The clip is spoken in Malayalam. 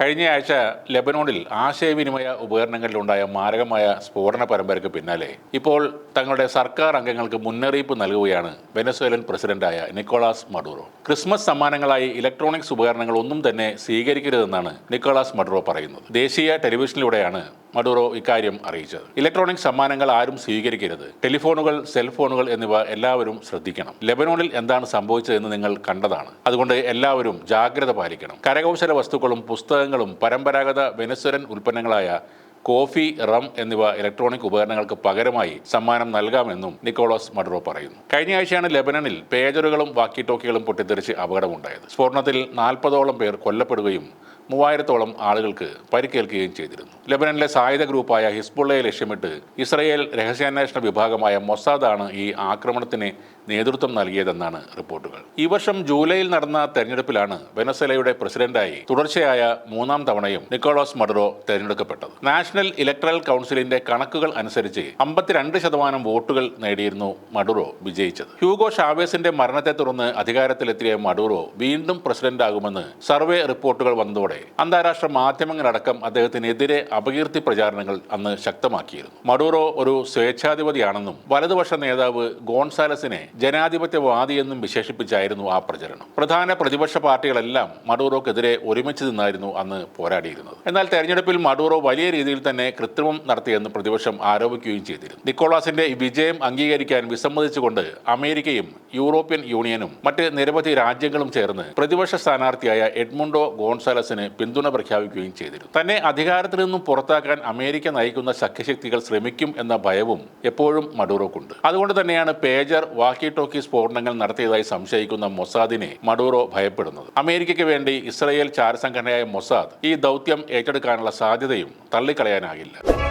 കഴിഞ്ഞയാഴ്ച ലെബനോണിൽ ആശയവിനിമയ ഉപകരണങ്ങളിലുണ്ടായ മാരകമായ സ്ഫോടന പരമ്പരയ്ക്ക് പിന്നാലെ ഇപ്പോൾ തങ്ങളുടെ സർക്കാർ അംഗങ്ങൾക്ക് മുന്നറിയിപ്പ് നൽകുകയാണ് വെനസ്വേലൻ പ്രസിഡന്റായ നിക്കോളാസ് മഡൂറോ. ക്രിസ്മസ് സമ്മാനങ്ങളായി ഇലക്ട്രോണിക്സ് ഉപകരണങ്ങൾ ഒന്നും തന്നെ സ്വീകരിക്കരുതെന്നാണ് നിക്കോളാസ് മഡൂറോ പറയുന്നത്. ദേശീയ ടെലിവിഷനിലൂടെയാണ് മഡൂറോ ഇക്കാര്യം അറിയിച്ചത്. ഇലക്ട്രോണിക് സമ്മാനങ്ങൾ ആരും സ്വീകരിക്കരുത്. ടെലിഫോണുകൾ സെൽഫോണുകൾ എന്നിവ എല്ലാവരും ശ്രദ്ധിക്കണം. ലെബനോണിൽ എന്താണ് സംഭവിച്ചതെന്ന് നിങ്ങൾ കണ്ടതാണ്. അതുകൊണ്ട് എല്ലാവരും ജാഗ്രത പാലിക്കണം. കരകൗശല വസ്തുക്കളും പുസ്തകങ്ങളും പരമ്പരാഗത വെനസ്വരൻ ഉൽപ്പന്നങ്ങളായ കോഫി റം എന്നിവ ഇലക്ട്രോണിക് ഉപകരണങ്ങൾക്ക് പകരമായി സമ്മാനം നൽകാമെന്നും നിക്കോളോസ് മഡ്രോ പറയുന്നു. കഴിഞ്ഞ ആഴ്ചയാണ് ലെബനനിൽ പേജറുകളും വാക്കി ടോക്കികളും പൊട്ടിത്തെറിച്ച് അപകടമുണ്ടായത്. സ്ഫോടനത്തിൽ നാൽപ്പതോളം പേർ കൊല്ലപ്പെടുകയും മൂവായിരത്തോളം ആളുകൾക്ക് പരിക്കേൽക്കുകയും ചെയ്തിരുന്നു. ലെബനനിലെ സായുധ ഗ്രൂപ്പായ ഹിസ്ബുള്ളയെ ലക്ഷ്യമിട്ട് ഇസ്രയേൽ രഹസ്യാന്വേഷണ വിഭാഗമായ മൊസാദാണ് ഈ ആക്രമണത്തിന് നേതൃത്വം നൽകിയതെന്നാണ് റിപ്പോർട്ടുകൾ. ഈ വർഷം ജൂലൈയിൽ നടന്ന തെരഞ്ഞെടുപ്പിലാണ് വെനസലയുടെ പ്രസിഡന്റായി തുടർച്ചയായ മൂന്നാം തവണയും നിക്കോളോസ് മഡറോ തെരഞ്ഞെടുക്കപ്പെട്ടത്. നാഷണൽ ഇലക്ട്രൽ കൗൺസിലിന്റെ കണക്കുകൾ അനുസരിച്ച് അമ്പത്തിരണ്ട് ശതമാനം വോട്ടുകൾ നേടിയിരുന്നു മഡുറോ വിജയിച്ചത്. ഹ്യൂഗോ ഷാവേസിന്റെ മരണത്തെ തുടർന്ന് അധികാരത്തിലെത്തിയ മഡുറോ വീണ്ടും പ്രസിഡന്റാകുമെന്ന് സർവേ റിപ്പോർട്ടുകൾ വന്നതോടെ അന്താരാഷ്ട്ര മാധ്യമങ്ങളടക്കം അദ്ദേഹത്തിനെതിരെ അപകീർത്തി പ്രചാരണങ്ങൾ അന്ന് ശക്തമാക്കിയിരുന്നു. മഡൂറോ ഒരു സ്വേച്ഛാധിപതിയാണെന്നും വലതുപക്ഷ നേതാവ് ഗോൺസാലസിനെ ജനാധിപത്യവാദിയെന്നും വിശേഷിപ്പിച്ചായിരുന്നു ആ പ്രചരണം. പ്രധാന പ്രതിപക്ഷ പാർട്ടികളെല്ലാം മഡൂറോക്കെതിരെ ഒരുമിച്ച് നിന്നായിരുന്നു അന്ന് പോരാടിയിരുന്നത്. എന്നാൽ തെരഞ്ഞെടുപ്പിൽ മഡൂറോ വലിയ രീതിയിൽ തന്നെ കൃത്രിമം നടത്തിയെന്ന് പ്രതിപക്ഷം ആരോപിക്കുകയും ചെയ്തിരുന്നു. നിക്കോളാസിന്റെ വിജയം അംഗീകരിക്കാൻ വിസമ്മതിച്ചുകൊണ്ട് അമേരിക്കയും യൂറോപ്യൻ യൂണിയനും മറ്റ് നിരവധി രാജ്യങ്ങളും ചേർന്ന് പ്രതിപക്ഷ സ്ഥാനാർത്ഥിയായ എഡ്മുണ്ടോ ഗോൺസാലസിന് പിന്തുണ പ്രഖ്യാപിക്കുകയും ചെയ്തിരുന്നു. തന്നെ അധികാരത്തിൽ നിന്നും പുറത്താക്കാൻ അമേരിക്ക നയിക്കുന്ന സഖ്യശക്തികൾ ശ്രമിക്കും എന്ന ഭയവും എപ്പോഴും മഡൂറോക്കുണ്ട്. അതുകൊണ്ട് തന്നെയാണ് പേജർ വാക്കി ടോക്കി സ്ഫോടനങ്ങൾ നടത്തിയതായി സംശയിക്കുന്ന മൊസാദിനെ മഡൂറോ ഭയപ്പെടുന്നത്. അമേരിക്കയ്ക്ക് വേണ്ടി ഇസ്രയേൽ ചാരസംഘടനയായ മൊസാദ് ഈ ദൗത്യം ഏറ്റെടുക്കാനുള്ള സാധ്യതയും തള്ളിക്കളയാനാകില്ല.